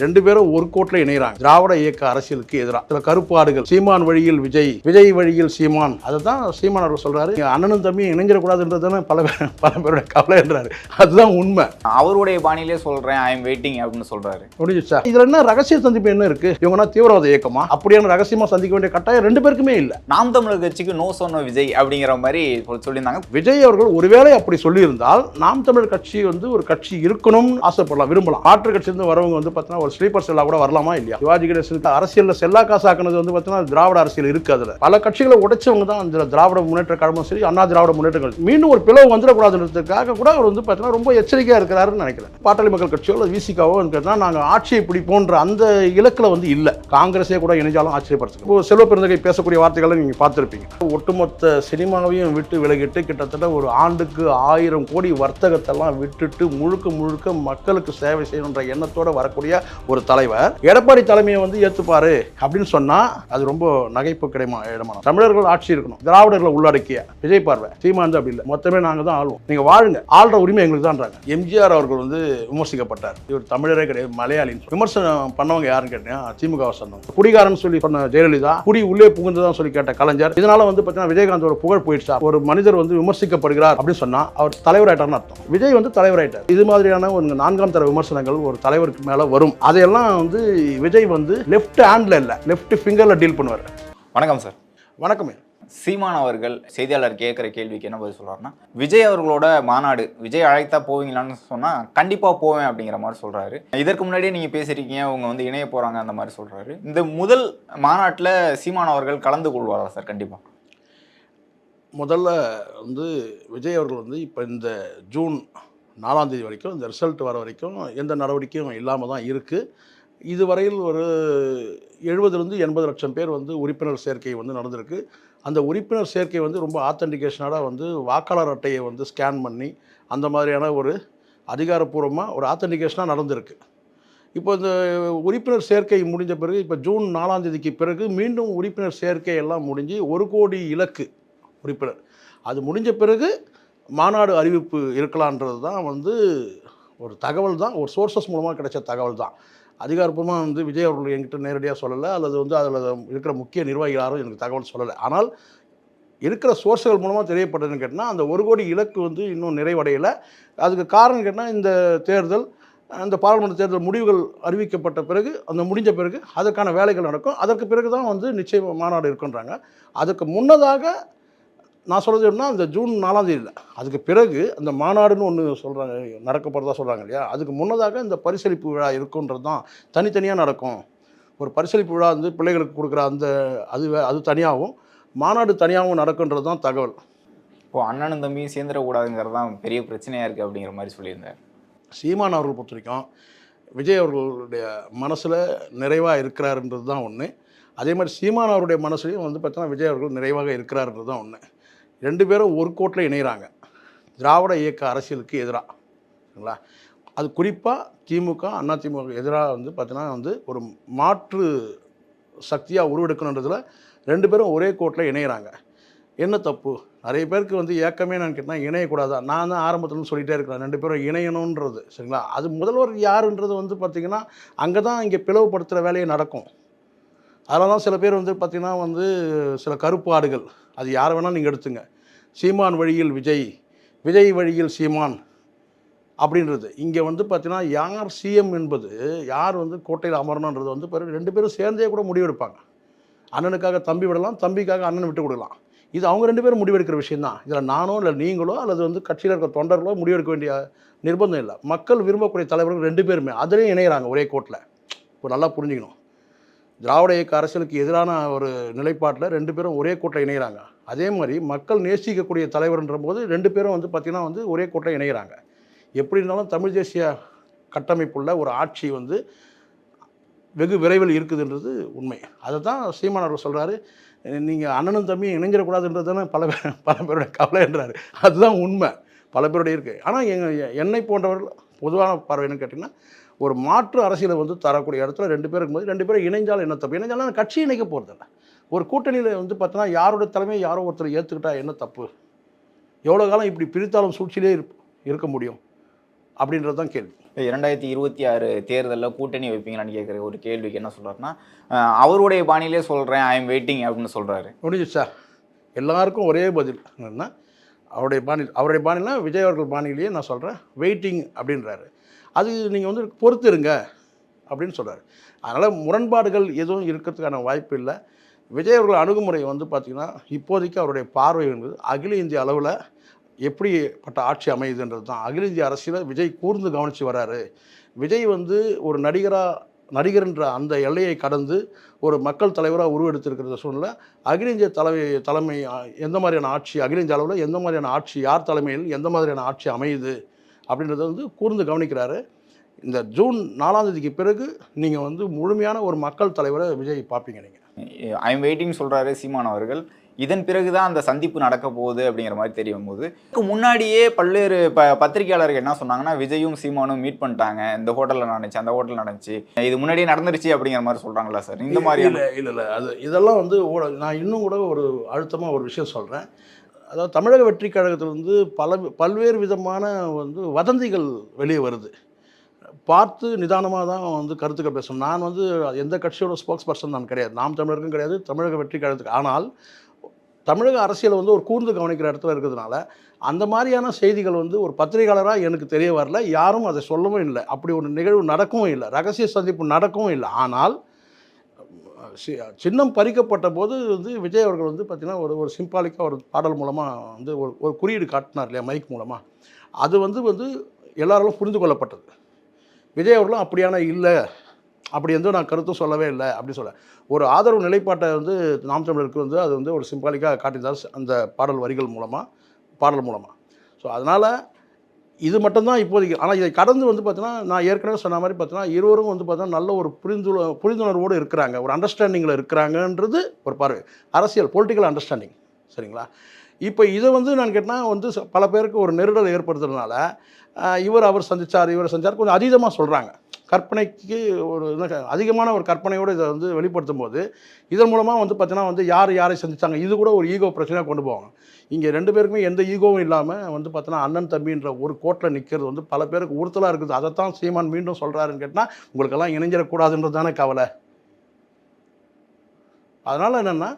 ரெண்டு பேரும் ஒரு கோட்டில் இணைகிறாங்க திராவிட இயக்க அரசியலுக்கு எதிராக சில கருப்பாடுகள் சீமான் வழியில் விஜய் விஜய் வழியில் சீமான். அதை தான் சீமான் அவர் சொல்றாரு. "எங்க அண்ணனும் தம்பியும் இணைஞ்சிடக்கூடாதுன்றதுன்னு பல பேர் பல பேருடைய கவலைன்றாரு. அதுதான் உண்மை. அவருடைய பாணியிலே சொல்றேன் ஐ எம் வெயிட்டிங் அப்படின்னு சொல்றாரு. முடிஞ்சிச்சா? இதுல என்ன ரகசிய சந்திப்பு என்ன இருக்கு? இவங்கன்னா தீவிரவாத இயக்கமா? அப்படியான ரகசியமா சந்திக்க வேண்டிய கட்டாயம் ரெண்டு பேருக்குமே இல்லை. நாம் தமிழர் கட்சிக்கு நோ சொன்ன விஜய் அப்படிங்கிற மாதிரி சொல்~ சொல்லியிருந்தாங்க. விஜய் அவர்கள் ஒருவேளை அப்படி சொல்லியிருந்தால் நாம் தமிழர் கட்சி வந்து ஒரு கட்சி இருக்கணும்னு ஆசைப்படலாம் விரும்பலாம். மாற்று கட்சியிலிருந்து வரவங்க வந்து பார்த்தீங்கன்னா ஒரு ஸ்லீப்பர் செல்லாக கூட வரலாமா இல்லையா? சிவாஜி கணேசனுக்கு அரசியலில் செல்லா காசு ஆக்குனது வந்து பார்த்தீங்கன்னா திராவிட அரசியல் இருக்கு அதில். பல கட்சிகளை உடைச்சவங்க தான் அந்த திராவிட முன்னேற்ற கழகமும் சரி அண்ணா திராவிட முன்னேற்ற கழகம். மீண்டும் ஒரு பிளவு வந்துடக்கூடாதுன்றதுக்காக கூட அவர் வந்து பார்த்தீங்கன்னா ரொம்ப எச்சரிக்கையாக இருக்கிறாருன்னு நினைக்கிறேன். பாட்டாளி மக்கள் கட்சியோ அல்லது விசிகாவோ கேட்டால் நாங்கள் ஆட்சியை பிடிப்போன்ற அந்த இலக்கில் வந்து இல்லை. காங்கிரஸே கூட இணைஞ்சாலும் ஆச்சரியப்படுத்துங்க இப்போ செல்வ பெருந்தகை பேசக்கூடிய வார்த்தைகளை நீங்கள் பார்த்துருப்பீங்க. ஒட்டுமொத்த சினிமாவையும் விட்டு விலகிட்டு கிட்டத்தட்ட ஒரு ஆண்டுக்கு ஆயிரம் கோடி வர்த்தகத்தெல்லாம் விட்டுட்டு முழுக்க முழுக்க மக்களுக்கு சேவை செய்யணுன்ற எண்ணத்தோட வரக்கூடிய ஒரு தலைவர். எடப்பாடி தலைமையை வந்து ஏற்றுப்பாரு அப்படின்னு சொன்னா அது ரொம்ப நகைப்பு கிடைமா இடமான தமிழர்கள் ஆட்சி இருக்கணும். திராவிடர்களை உள்ளடக்கிய விஜய் பார்வை. சீமாந்து அப்படி இல்லை. மொத்தமே நாங்க தான் ஆள்வோம். நீங்க வாழுங்க. ஆள்ற உரிமை எங்களுக்கு தான்றாங்க. எம்ஜிஆர் அவர்கள் வந்து விமர்சிக்கப்பட்டார். இவர் தமிழரே கிடையாது மலையாளின்னு விமர்சனம் பண்ணவங்க யாருன்னு கேட்டீங்கன்னா திமுக சொன்னவங்க குடிகாரன் சொல்லி சொன்ன ஜெயலலிதா குடி உள்ளே புகுந்துதான் சொல்லி கேட்ட கலைஞர். இதனால வந்து பார்த்தீங்கன்னா விஜயகாந்தோட புகழ் போயிடுச்சா? ஒரு மனிதர் வந்து விமர்சிக்கப்படுகிறார் அப்படின்னு சொன்னா அவர் தலைவராயிட்டார்னு அர்த்தம். விஜய் வந்து தலைவராயிட்டார். இது மாதிரியான ஒரு நான்காம் தர விமர்சனங்கள் ஒரு தலைவருக்கு மேல வரும். அதையெல்லாம் வந்து விஜய் வந்து லெஃப்ட் ஹேண்ட்ல இல்ல லெஃப்ட் ஃபிங்கர்ல டீல் பண்ணுவார். வணக்கம் சார் வணக்கமே சீமான் அவர்கள் செய்தியாளர் கேட்குற கேள்விக்கு என்ன பதில் சொல்றாருன்னா விஜய் அவர்களோட மாநாடு விஜய் அழைத்தா போவீங்களான்னு சொன்னா கண்டிப்பா போவேன் அப்படிங்கிற மாதிரி சொல்றாரு. இதற்கு முன்னாடியே நீங்க பேசியிருக்கீங்க அவங்க வந்து இணைய போறாங்க அந்த மாதிரி சொல்றாரு. இந்த முதல் மாநாட்டில் சீமான் அவர்கள் கலந்து கொள்வாரா சார் கண்டிப்பா? முதல்ல வந்து விஜய் அவர்கள் வந்து இப்போ இந்த ஜூன் நாலாந்தேதி வரைக்கும் இந்த ரிசல்ட் வர வரைக்கும் எந்த நடவடிக்கையும் இல்லாமல் தான் இருக்குது இதுவரையில் ஒரு எழுபதுலேருந்து எண்பது லட்சம் பேர் வந்து உறுப்பினர் சேர்க்கை வந்து நடந்திருக்கு. அந்த உறுப்பினர் சேர்க்கை வந்து ரொம்ப ஆத்தென்டிகேஷனோட வந்து வாக்காளர் அட்டையை வந்து ஸ்கேன் பண்ணி அந்த மாதிரியான ஒரு அதிகாரப்பூர்வமாக ஒரு ஆத்தன்டிகேஷனாக நடந்திருக்கு. இப்போ இந்த உறுப்பினர் சேர்க்கை முடிஞ்ச பிறகு இப்போ ஜூன் நாலாம் தேதிக்கு பிறகு மீண்டும் உறுப்பினர் சேர்க்கை எல்லாம் முடிஞ்சு ஒரு கோடி இலக்கு உறுப்பினர். அது முடிஞ்ச பிறகு மாநாடு அறிவிப்பு இருக்கலான்றது தான் வந்து ஒரு தகவல் தான் ஒரு சோர்சஸ் மூலமாக கிடைச்ச தகவல் தான். அதிகாரப்பூர்வமாக வந்து விஜய் அவர்கள் என்கிட்ட நேரடியாக சொல்லலை அல்லது வந்து அதில் இருக்கிற முக்கிய நிர்வாகிகள் யாரும் எனக்கு தகவல் சொல்லலை. ஆனால் இருக்கிற சோர்ஸ்கள் மூலமாக தெரியப்பட்டதுன்னு கேட்டால் அந்த ஒரு கோடி இலக்கு வந்து இன்னும் நிறைவடையலை. அதுக்கு காரணம் கேட்டால் இந்த தேர்தல் அந்த பாராளுமன்ற தேர்தல் முடிவுகள் அறிவிக்கப்பட்ட பிறகு அந்த முடிஞ்ச பிறகு அதற்கான வேலைகள் நடக்கும். அதற்கு பிறகு தான் வந்து நிச்சயம் மாநாடு இருக்குன்றாங்க. அதுக்கு முன்னதாக நான் சொல்கிறது என்ன அந்த ஜூன் நாலாம் தேதி இல்லை அதுக்கு பிறகு அந்த மாநாடுன்னு ஒன்று சொல்கிறாங்க நடக்க போகிறதா சொல்கிறாங்க இல்லையா? அதுக்கு முன்னதாக இந்த பரிசளிப்பு விழா இருக்குன்றது தான் தனித்தனியாக நடக்கும். ஒரு பரிசளிப்பு விழா வந்து பிள்ளைகளுக்கு கொடுக்குற அந்த அது அது தனியாகவும் மாநாடு தனியாகவும் நடக்குன்றது தான் தகவல். இப்போ அண்ணனும் தம்பியும் சேர்ந்துடக்கூடாதுங்கிறது தான் பெரிய பிரச்சனையா இருக்கு அப்படிங்கிற மாதிரி சொல்லியிருந்தார். சீமான் அவர்கள் பொறுத்த வரைக்கும் விஜய் அவர்களுடைய மனசில் நிறைவாக இருக்கிறாருன்றது தான் ஒன்று அதே மாதிரி சீமான் அவருடைய மனசுலையும் வந்து பார்த்தோன்னா விஜய் அவர்கள் நிறைவாக இருக்கிறாருன்றது தான் ஒன்று ரெண்டு பேரும் ஒரு கோட்டில் இணைகிறாங்க திராவிட இயக்க அரசியலுக்கு எதிராக சரிங்களா? அது குறிப்பாக திமுக அண்ணா திமுக எதிராக வந்து பார்த்தீங்கன்னா வந்து ஒரு மாற்று சக்தியாக உருவெடுக்கணுன்றதுல ரெண்டு பேரும் ஒரே கோட்டில் இணைகிறாங்க என்ன தப்பு? நிறைய பேருக்கு வந்து ஏக்கமே நான் கேட்டால் இணையக்கூடாதா? நான் தான் ஆரம்பத்துலேருந்து சொல்லிகிட்டே இருக்கிறேன். ரெண்டு பேரும் இணையணுன்றது. சரிங்களா? அது முதல்வர் யாருன்றது வந்து பார்த்திங்கன்னா அங்கே தான் இங்கே பிளவுபடுத்துகிற வேலையை நடக்கும். அதனால தான் சில பேர் வந்து பார்த்திங்கன்னா வந்து சில கருப்பு ஆடுகள் அது யாரை வேணால் நீங்கள் எடுத்துங்க. சீமான் வழியில் விஜய் விஜய் வழியில் சீமான் அப்படின்றது. இங்கே வந்து பார்த்தீங்கன்னா யார் சிஎம் என்பது யார் வந்து கோட்டையில் அமரணுன்றது வந்து பிறகு ரெண்டு பேரும் சேர்ந்தே கூட முடிவெடுப்பாங்க அண்ணனுக்காக தம்பி விடலாம் தம்பிக்காக அண்ணன் விட்டு கொடுக்கலாம். இது அவங்க ரெண்டு பேரும் முடிவெடுக்கிற விஷயந்தான் இதில் நானோ இல்லை நீங்களோ அல்லது வந்து கட்சியில் இருக்கிற தொண்டர்களோ முடிவெடுக்க வேண்டிய நிர்பந்தம் இல்லை. மக்கள் விரும்பக்கூடிய தலைவர்கள் ரெண்டு பேருமே அதிலையும் இணைகிறாங்க ஒரே கோட்டில் இப்போ நல்லா புரிஞ்சுக்கணும். திராவிட இயக்க அரசியலுக்கு எதிரான ஒரு நிலைப்பாட்டில் ரெண்டு பேரும் ஒரே கூட்டம் இணைகிறாங்க அதே மாதிரி மக்கள் நேசிக்கக்கூடிய தலைவர்ன்ற போது ரெண்டு பேரும் வந்து பார்த்திங்கன்னா வந்து ஒரே கூட்டம் இணைகிறாங்க எப்படி இருந்தாலும் தமிழ் தேசிய கட்டமைப்புள்ள ஒரு ஆட்சி வந்து வெகு விரைவில் இருக்குதுன்றது உண்மை. அதை தான் சீமான் அவர் சொல்கிறாரு நீங்கள் அண்ணனும் தம்பியும் இணைஞ்சிடக்கூடாதுன்றது தானே பல பேர் பல பேருடைய கவலைன்றாரு. அதுதான் உண்மை. பல பேருடைய இருக்குது ஆனால் எங்கள் என்னை போன்றவர்கள் பொதுவான பார்வைன்னு கேட்டிங்கன்னா ஒரு மாற்று அரசியலை வந்து தரக்கூடிய இடத்துல ரெண்டு பேர் இருக்கும்போது ரெண்டு பேரும் இணைஞ்சாலும் என்ன தப்பு? இணைஞ்சாலும் கட்சி இணைக்க போகிறதில்ல ஒரு கூட்டணியில் வந்து பார்த்தோன்னா யாரோட தலைமையை யாரோ ஒருத்தர் ஏற்றுக்கிட்டா என்ன தப்பு? எவ்வளோ காலம் இப்படி பிரித்தாலும் சூழ்ச்சியிலே இருக்க முடியும்? அப்படின்றது தான் கேள்வி. இரண்டாயிரத்தி இருபத்தி ஆறு தேர்தலில் கூட்டணி வைப்பீங்களான்னு கேட்குற ஒரு கேள்விக்கு என்ன சொல்றாருன்னா அஹ் அவருடைய பாணியிலே சொல்கிறேன் ஐ எம் வெயிட்டிங் அப்படின்னு சொல்கிறாரு முடிஞ்சிச்சா எல்லாருக்கும் ஒரே பதில் என்னன்னா அவருடைய பாணி அவருடைய பாணினா விஜய் அவர்கள் பாணியிலேயே நான் சொல்கிறேன் வெயிட்டிங் அப்படின்றாரு. அது நீங்கள் வந்து பொறுத்து இருங்க அப்படின்னு சொல்கிறார் அதனால் முரண்பாடுகள் எதுவும் இருக்கிறதுக்கான வாய்ப்பு இல்லை. விஜய் அவர்கள் அணுகுமுறை வந்து பார்த்திங்கன்னா இப்போதைக்கு அவருடைய பார்வை என்பது அகில இந்திய அளவில் எப்படிப்பட்ட ஆட்சி அமையுதுன்றது தான் அகில இந்திய அரசியலை விஜய் கூர்ந்து கவனித்து வராரு. விஜய் வந்து ஒரு நடிகராக நடிகர்ன்ற அந்த எல்லையை கடந்து ஒரு மக்கள் தலைவராக உருவெடுத்திருக்கிற சூழ்நிலை அகில இந்திய தலைமை தலைமை எந்த மாதிரியான ஆட்சி அகில இந்திய அளவில் எந்த மாதிரியான ஆட்சி யார் தலைமையில் எந்த மாதிரியான ஆட்சி அமையுது அப்படின்றத வந்து கூர்ந்து கவனிக்கிறாரு. இந்த ஜூன் நாலாம் தேதிக்கு பிறகு நீங்கள் வந்து முழுமையான ஒரு மக்கள் தலைவரை விஜய் பார்ப்பீங்க நீங்கள் ஐ எம் வெயிட்டிங் சொல்கிறாரு சீமான் அவர்கள். இதன் பிறகு தான் அந்த சந்திப்பு நடக்க போகுது அப்படிங்கிற மாதிரி தெரியும் போது இதுக்கு முன்னாடியே பல்வேறு ப பத்திரிகையாளர்கள் என்ன சொன்னாங்கன்னா விஜயும் சீமானும் மீட் பண்ணிட்டாங்க. இந்த ஹோட்டலில் நடந்துச்சு அந்த ஹோட்டல் நடந்துச்சு. இது முன்னாடியே நடந்துருச்சு அப்படிங்கிற மாதிரி சொல்கிறாங்களா சார்? இந்த மாதிரி இல்லை இல்லை இல்லை. அது இதெல்லாம் வந்து நான் இன்னும் கூட ஒரு அழுத்தமாக ஒரு விஷயம் சொல்கிறேன் அதாவது தமிழக வெற்றி வந்து பல பல்வேறு விதமான வந்து வதந்திகள் வெளியே வருது. பார்த்து நிதானமாக தான் வந்து கருத்துக்கள் பேசணும். நான் வந்து எந்த கட்சியோட ஸ்போக்ஸ் பர்சன் நான் கிடையாது. நாம் தமிழருக்கும் கிடையாது தமிழக வெற்றி கழகத்துக்கு. ஆனால் தமிழக அரசியல் வந்து ஒரு கூர்ந்து கவனிக்கிற இடத்துல இருக்கிறதுனால அந்த மாதிரியான செய்திகள் வந்து ஒரு பத்திரிகையாளராக எனக்கு தெரிய வரல. யாரும் அதை சொல்லவும் இல்லை. அப்படி ஒரு நிகழ்வு நடக்கவும் இல்லை. ரகசிய சந்திப்பு நடக்கவும் இல்லை. ஆனால் சின்னம் பறிக்கப்பட்ட போது வந்து விஜய் அவர்கள் வந்து பார்த்திங்கன்னா ஒரு ஒரு சிம்பாலிக்காக ஒரு பாடல் மூலமாக வந்து ஒரு ஒரு குறியீடு காட்டினார் இல்லையா மைக் மூலமாக அது வந்து வந்து எல்லாராலும் புரிந்து கொள்ளப்பட்டது. விஜய் அவர்களும் அப்படியான இல்லை அப்படி வந்து நான் கருத்தும் சொல்லவே இல்லை அப்படி சொல்ல. ஒரு ஆதரவு நிலைப்பாட்டை வந்து நாம் தமிழருக்கு வந்து அது வந்து ஒரு சிம்பாலிக்காக காட்டியிருந்தார் அந்த பாடல் வரிகள் மூலமாக பாடல் மூலமாக ஸோ அதனால் இது மட்டும்தான் இப்போதைக்கு. ஆனால் இதை கடந்து வந்து பார்த்தீங்கன்னா நான் ஏற்கனவே சொன்ன மாதிரி பார்த்தீங்கன்னா இருவரும் வந்து பார்த்தீங்கன்னா நல்ல ஒரு புரிந்து புரிந்துணர்வோடு இருக்கிறாங்க. ஒரு அண்டர்ஸ்டாண்டிங்கில் இருக்கிறாங்கன்றது ஒரு பார்வை. அரசியல் பொலிட்டிக்கல் அண்டர்ஸ்டாண்டிங் சரிங்களா? இப்போ இதை வந்து நான் கேட்டால் வந்து ச- பல பேருக்கு ஒரு நெருடல் ஏற்படுத்துறதுனால இவர் அவர் சந்தித்தார் இவர் சந்திச்சார் கொஞ்சம் அதீதமாக சொல்கிறாங்க கற்பனைக்கு ஒரு என்ன அதிகமான ஒரு கற்பனையோடு இதை வந்து வெளிப்படுத்தும் போது இதன் மூலமாக வந்து பார்த்தீங்கன்னா வந்து யார் யாரை சந்தித்தாங்க இது கூட ஒரு ஈகோ பிரச்சனையாக கொண்டு போவாங்க. இங்கே ரெண்டு பேருக்குமே எந்த ஈகோவும் இல்லாமல் வந்து பார்த்தீங்கன்னா அண்ணன் தம்பின்ற ஒரு கோட்டில் நிற்கிறது வந்து பல பேருக்கு உறுத்தலாக இருக்குது. அதைத்தான் சீமான் மீண்டும் சொல்கிறாருன்னு கேட்டால் உங்களுக்கெல்லாம் இணைஞ்சிடக்கூடாதுன்றது தானே கவலை. அதனால் என்னென்னா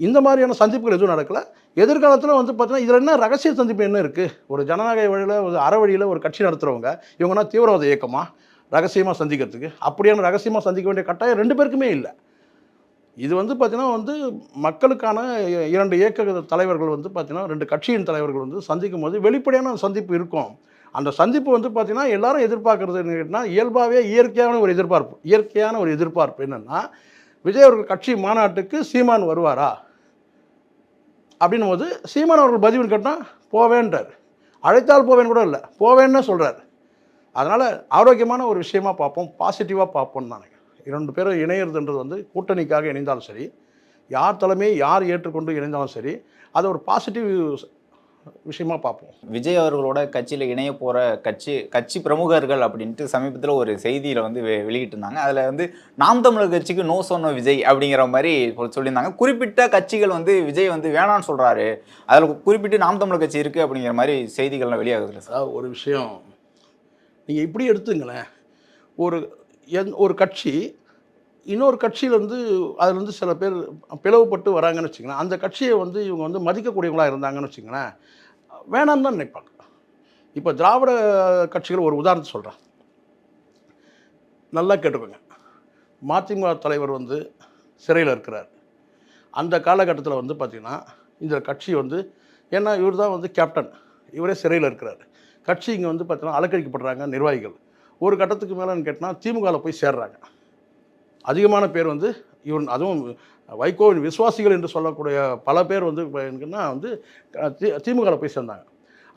இந்த மாதிரியான சந்திப்புகள் எதுவும் நடக்கலை. எதிர்காலத்தில் வந்து பார்த்தீங்கன்னா இதில் என்ன ரகசிய சந்திப்பு என்ன இருக்குது ஒரு ஜனநாயக வழியில் ஒரு அற வழியில் ஒரு கட்சி நடத்துகிறவங்க இவங்கன்னா தீவிரவாத இயக்கமாக ரகசியமாக சந்திக்கிறதுக்கு. அப்படியான ரகசியமாக சந்திக்க வேண்டிய கட்டாயம் ரெண்டு பேருக்குமே இல்லை. இது வந்து பார்த்திங்கன்னா வந்து மக்களுக்கான இரண்டு இயக்க தலைவர்கள் வந்து பார்த்தீங்கன்னா ரெண்டு கட்சியின் தலைவர்கள் வந்து சந்திக்கும் போது வெளிப்படையான சந்திப்பு இருக்கும். அந்த சந்திப்பு வந்து பார்த்தீங்கன்னா எல்லாரும் எதிர்பார்க்கறது கேட்டால் இயல்பாகவே இயற்கையான ஒரு எதிர்பார்ப்பு. இயற்கையான ஒரு எதிர்பார்ப்பு என்னென்னா விஜய் அவர்கள் கட்சி மாநாட்டுக்கு சீமான் வருவாரா? அப்படின்னும் போது சீமான் அவர்கள் பதிவுன்னு கேட்டால் போவேன்றார். அழைத்தால் போவேன் கூட இல்லை. போவேன்னு சொல்கிறார் அதனால் ஆரோக்கியமான ஒரு விஷயமா பார்ப்போம் பாசிட்டிவாக பார்ப்போம்னு நினைக்கிறேன். இரண்டு பேரும் இணையிறதுன்றது வந்து கூட்டணிக்காக இணைந்தாலும் சரி யார் தலைமையை யார் ஏற்றுக்கொண்டு இணைந்தாலும் சரி அதை ஒரு பாசிட்டிவ் விஷயமா பார்ப்போம். விஜய் அவர்களோட கட்சியில் இணைய போகிற கட்சி கட்சி பிரமுகர்கள் அப்படின்ட்டு சமீபத்தில் ஒரு செய்தியில் வந்து வெ வெளியிட்டிருந்தாங்க. அதில் வந்து நாம் தமிழர் கட்சிக்கு நோ சொன்ன விஜய் அப்படிங்கிற மாதிரி சொல்~ சொல்லியிருந்தாங்க. குறிப்பிட்ட கட்சிகள் வந்து விஜய் வந்து வேணான்னு சொல்கிறாரு அதில் குறிப்பிட்டு நாம் தமிழர் கட்சி இருக்குது அப்படிங்கிற மாதிரி செய்திகள்லாம் வெளியாகுதுல்ல சார்? ஒரு விஷயம் நீங்கள் இப்படி எடுத்துங்களேன். ஒரு எந் ஒரு கட்சி இன்னொரு கட்சியிலேருந்து அதுலேருந்து சில பேர் பிளவுபட்டு வராங்கன்னு வச்சுங்களேன் அந்த கட்சியை வந்து இவங்க வந்து மதிக்கக்கூடியவங்களா இருந்தாங்கன்னு வச்சுங்களேன் வேணாம்னு தான் நினைப்பாங்க. இப்போ திராவிட கட்சிகள் ஒரு உதாரணத்தை சொல்கிறேன் நல்லா கேட்டுக்கோங்க. மதிமுக தலைவர் வந்து சிறையில் இருக்கிறார். அந்த காலகட்டத்தில் வந்து பார்த்திங்கன்னா இந்த கட்சி வந்து ஏன்னா இவர் தான் வந்து கேப்டன். இவரே சிறையில் இருக்கிறார். கட்சி இங்கே வந்து பார்த்தீங்கன்னா அலக்கழிக்கப்படுறாங்க நிர்வாகிகள். ஒரு கட்டத்துக்கு மேலேன்னு கேட்டால் திமுகவில் போய் சேர்றாங்க. அதிகமான பேர் வந்து இவன் அதுவும் வைகோவின் விசுவாசிகள் என்று சொல்லக்கூடிய பல பேர் வந்து இப்போ வந்து தி திமுகவில் போய் சேர்ந்தாங்க.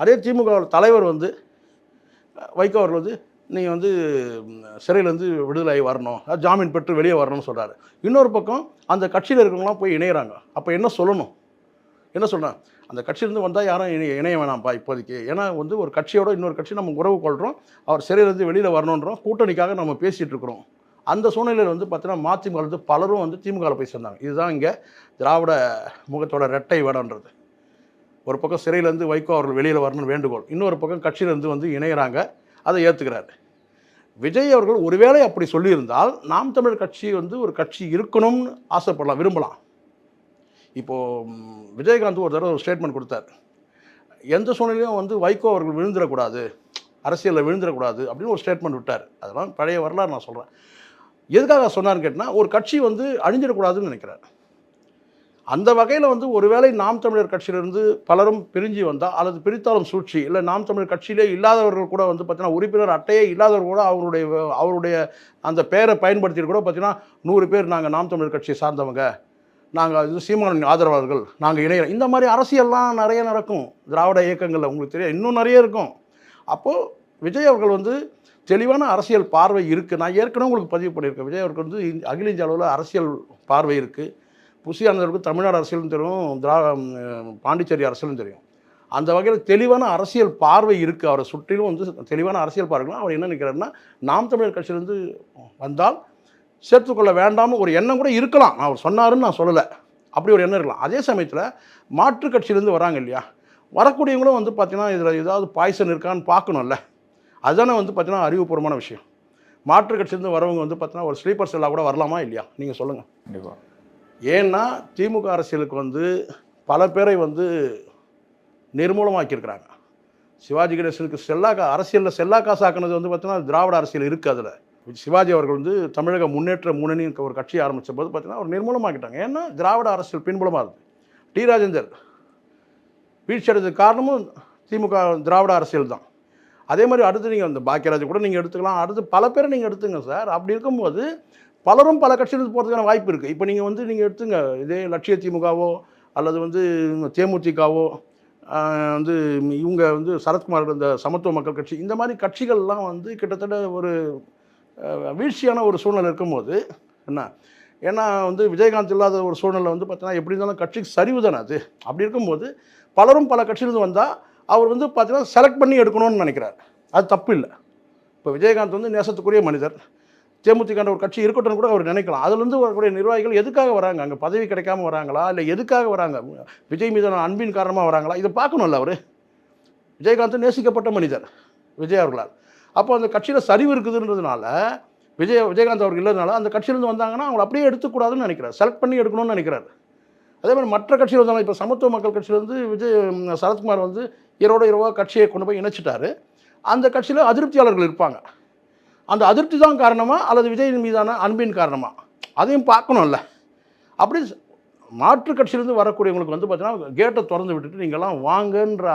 அதே திமுகவோட தலைவர் வந்து வைகோ அவர்கள் வந்து நீங்கள் வந்து சிறையிலேருந்து விடுதலை வரணும் ஜாமீன் பெற்று வெளியே வரணும்னு சொல்கிறாரு இன்னொரு பக்கம் அந்த கட்சியில் இருக்கிறவங்களாம் போய் இணையிறாங்க. அப்போ என்ன சொல்லணும்? என்ன சொல்கிறேன் அந்த கட்சியிலேருந்து வந்தால் யாரும் இணைய இணைய வேணாம்ப்பா இப்போதைக்கு. ஏன்னா வந்து ஒரு கட்சியோட இன்னொரு கட்சி நம்ம உறவு கொள்கிறோம் அவர் சிறையிலேருந்து வெளியில் வரணுன்றோம். கூட்டணிக்காக நம்ம பேசிகிட்டு இருக்கிறோம். அந்த சூழ்நிலையில் வந்து பார்த்தீங்கன்னா மதிமுக வந்து பலரும் வந்து திமுகவில் போய் சேர்ந்தாங்க. இதுதான் இங்கே திராவிட முகத்தோட ரெட்டை வேடன்றது. ஒரு பக்கம் சிறையிலேருந்து வைகோ அவர்கள் வெளியில் வரணும்னு வேண்டுகோள். இன்னொரு பக்கம் கட்சியிலேருந்து வந்து இணையிறாங்க. அதை ஏற்றுக்கிறாரு விஜய் அவர்கள் ஒருவேளை அப்படி சொல்லியிருந்தால் நாம் தமிழர் கட்சி வந்து ஒரு கட்சி இருக்கணும்னு ஆசைப்படலாம் விரும்பலாம். இப்போது விஜயகாந்த் ஒரு தடவை ஒரு ஸ்டேட்மெண்ட் கொடுத்தார். எந்த சூழ்நிலையும் வந்து வைகோ அவர்கள் விழுந்துடக்கூடாது அரசியலில் விழுந்துடக்கூடாது அப்படின்னு ஒரு ஸ்டேட்மெண்ட் விட்டார். அதெல்லாம் பழைய வரலாறு நான் சொல்கிறேன் எதுக்காக சொன்னார்னு கேட்டால் ஒரு கட்சி வந்து அழிஞ்சிடக்கூடாதுன்னு நினைக்கிறார். அந்த வகையில் வந்து ஒருவேளை நாம் தமிழர் கட்சியிலிருந்து பலரும் பிரிஞ்சு வந்தால் அல்லது பிரித்தாலும் சூழ்ச்சி இல்லை நாம் தமிழர் கட்சியிலே இல்லாதவர்கள் கூட வந்து பார்த்தீங்கன்னா உறுப்பினர் அட்டையே இல்லாதவர்கள் கூட அவருடைய அவருடைய அந்த பெயரை பயன்படுத்திட்டு கூட பார்த்தீங்கன்னா நூறு பேர் நாங்கள் நாம் தமிழர் கட்சியை சார்ந்தவங்க நாங்கள் இது சீமானின் ஆதரவாளர்கள் நாங்கள் இணைய இந்த மாதிரி அரசியல்லாம் நிறைய நடக்கும். திராவிட இயக்கங்களில் உங்களுக்கு தெரியும். இன்னும் நிறைய இருக்கும். அப்போது விஜய் அவர்கள் வந்து தெளிவான அரசியல் பார்வை இருக்குது நான் ஏற்கனவே உங்களுக்கு பதிவு பண்ணியிருக்கேன். விஜய் அவருக்கு வந்து அகில இந்திய அளவில் அரசியல் பார்வை இருக்குது புசியானந்தருக்கு தமிழ்நாடு அரசியலும் தெரியும். திரா பாண்டிச்சேரி அரசியலும் தெரியும். அந்த வகையில் தெளிவான அரசியல் பார்வை இருக்குது அவரை சுற்றிலும் வந்து தெளிவான அரசியல் பார்வைகள். அவர் என்ன நினைக்கிறாருன்னா நாம் தமிழர் கட்சியிலேருந்து வந்தால் சேர்த்துக்கொள்ள வேண்டாம்னு ஒரு எண்ணம் கூட இருக்கலாம். நான் அவர் சொன்னாருன்னு நான் சொல்லலை. அப்படி ஒரு எண்ணம் இருக்கலாம். அதே சமயத்தில் மாற்று கட்சியிலேருந்து வராங்க இல்லையா? வரக்கூடியவங்களும் வந்து பார்த்தீங்கன்னா இதில் ஏதாவது பாய்சன் இருக்கான்னு பார்க்கணும்ல அதுதானே வந்து பார்த்தீங்கன்னா அறிவுபூர்வமான விஷயம். மாற்று கட்சியிலேருந்து வரவங்க வந்து பார்த்தீங்கன்னா ஒரு ஸ்லீப்பர் செல்லாக கூட வரலாமா இல்லையா? நீங்கள் சொல்லுங்கள் கண்டிப்பாக ஏன்னா திமுக அரசியலுக்கு வந்து பல பேரை வந்து நிர்மூலமாக்கியிருக்கிறாங்க. சிவாஜி கணேசனுக்கு செல்லாக்கா அரசியலில் செல்லா காசாக்குனது வந்து பார்த்தீங்கன்னா திராவிட அரசியல் இருக்குது அதில். சிவாஜி அவர்கள் வந்து தமிழக முன்னேற்ற முன்னணி ஒரு கட்சி ஆரம்பித்த போது பார்த்தீங்கன்னா அவர் நிர்மூலமாக்கிட்டாங்க. ஏன்னா திராவிட அரசியல் பின்புலமாக இருக்குது டி. ராஜேந்தர் வீழ்ச்சி அடைஞ்சதுக்கு காரணமும் திமுக திராவிட அரசியல் தான். அதே மாதிரி அடுத்து நீங்கள் அந்த பாக்கியராஜ் கூட நீங்கள் எடுத்துக்கலாம். அடுத்து பல பேரை நீங்கள் எடுத்துங்க சார். அப்படி இருக்கும்போது பலரும் பல கட்சிகளுக்கு போகிறதுக்கான வாய்ப்பு இருக்குது இப்போ நீங்கள் வந்து நீங்கள் எடுத்துங்க. இதே லட்சிய திமுகவோ அல்லது வந்து தேமுதிகவோ வந்து இவங்க வந்து சரத்குமார் இந்த சமத்துவ மக்கள் கட்சி இந்த மாதிரி கட்சிகள்லாம் வந்து கிட்டத்தட்ட ஒரு வீழ்ச்சியான ஒரு சூழ்நிலை இருக்கும்போது என்ன? ஏன்னா வந்து விஜயகாந்த் இல்லாத ஒரு சூழ்நிலை வந்து பார்த்தீங்கன்னா எப்படி இருந்தாலும் கட்சிக்கு சரிவு தானே அது. அப்படி இருக்கும்போது பலரும் பல கட்சியிலிருந்து வந்தால் அவர் வந்து பார்த்தீங்கன்னா செலக்ட் பண்ணி எடுக்கணும்னு நினைக்கிறார். அது தப்பு இல்லை. இப்போ விஜயகாந்த் வந்து நேசத்துக்குரிய மனிதர். தேமுதிகன்ற ஒரு கட்சி இருக்கட்டும்னு கூட அவர் நினைக்கலாம். அதுலேருந்து வரக்கூடிய நிர்வாகிகள் எதுக்காக வராங்க? அங்கே பதவி கிடைக்காம வராங்களா? இல்லை எதுக்காக வராங்க? விஜய் மீதான அன்பின் காரணமாக வராங்களா? இதை பார்க்கணும்ல அவர். விஜயகாந்த் நேசிக்கப்பட்ட மனிதர். விஜய் அவர்களால். அப்போ அந்த கட்சியில் சரிவு இருக்குதுன்றதுனால விஜய் விஜயகாந்த் அவர்கள் இல்லாதனால அந்த கட்சியிலேருந்து வந்தாங்கன்னா அவங்களை அப்படியே எடுத்துக்கூடாதுன்னு நினைக்கிறார். செலக்ட் பண்ணி எடுக்கணும்னு நினைக்கிறார். அதே மாதிரி மற்ற கட்சியில் வந்தாலும் இப்போ சமத்துவ மக்கள் கட்சியிலேருந்து விஜய் சரத்குமார் வந்து இரவோட இரவோ கட்சியை கொண்டு போய் இணைச்சிட்டாரு. அந்த கட்சியில் அதிருப்தியாளர்கள் இருப்பாங்க. அந்த அதிருப்தி தான் காரணமாக அல்லது விஜயின் மீதான அன்பின் காரணமாக அதையும் பார்க்கணும்ல. அப்படி மாற்று கட்சியிலேருந்து வரக்கூடியவங்களுக்கு வந்து பார்த்தீங்கன்னா கேட்டை திறந்து விட்டுட்டு நீங்கள்லாம் வாங்கன்ற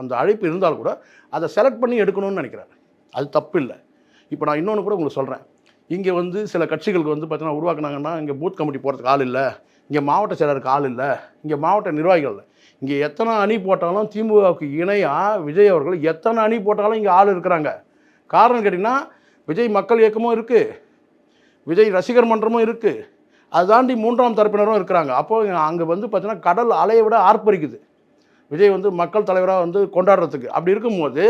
அந்த அழைப்பு இருந்தால் கூட அதை செலக்ட் பண்ணி எடுக்கணும்னு நினைக்கிறாரு. அது தப்பு இல்லை இப்போ நான் இன்னொன்று கூட உங்களுக்கு சொல்கிறேன் இங்கே வந்து சில கட்சிகளுக்கு வந்து பார்த்தீங்கன்னா உருவாக்குனாங்கன்னா இங்கே பூத் கமிட்டி போகிறதுக்கு ஆள் இல்லை. இங்கே மாவட்ட செயலருக்கு ஆள் இல்லை. இங்கே மாவட்ட நிர்வாகிகள் இல்லை. இங்கே எத்தனை அணி போட்டாலும் திமுகவுக்கு இணையாக விஜய் அவர்கள் எத்தனை அணி போட்டாலும் இங்கே ஆள் இருக்கிறாங்க. காரணம் கேட்டிங்கன்னா விஜய் மக்கள் இயக்கமும் இருக்குது விஜய் ரசிகர் மன்றமும் இருக்குது அதை தாண்டி மூன்றாம் தரப்பினரும் இருக்கிறாங்க. அப்போது அங்கே வந்து பார்த்தீங்கன்னா கடல் அலையை விட ஆர்ப்பரிக்குது. விஜய் வந்து மக்கள் தலைவராக வந்து கொண்டாடுறதுக்கு. அப்படி இருக்கும்போது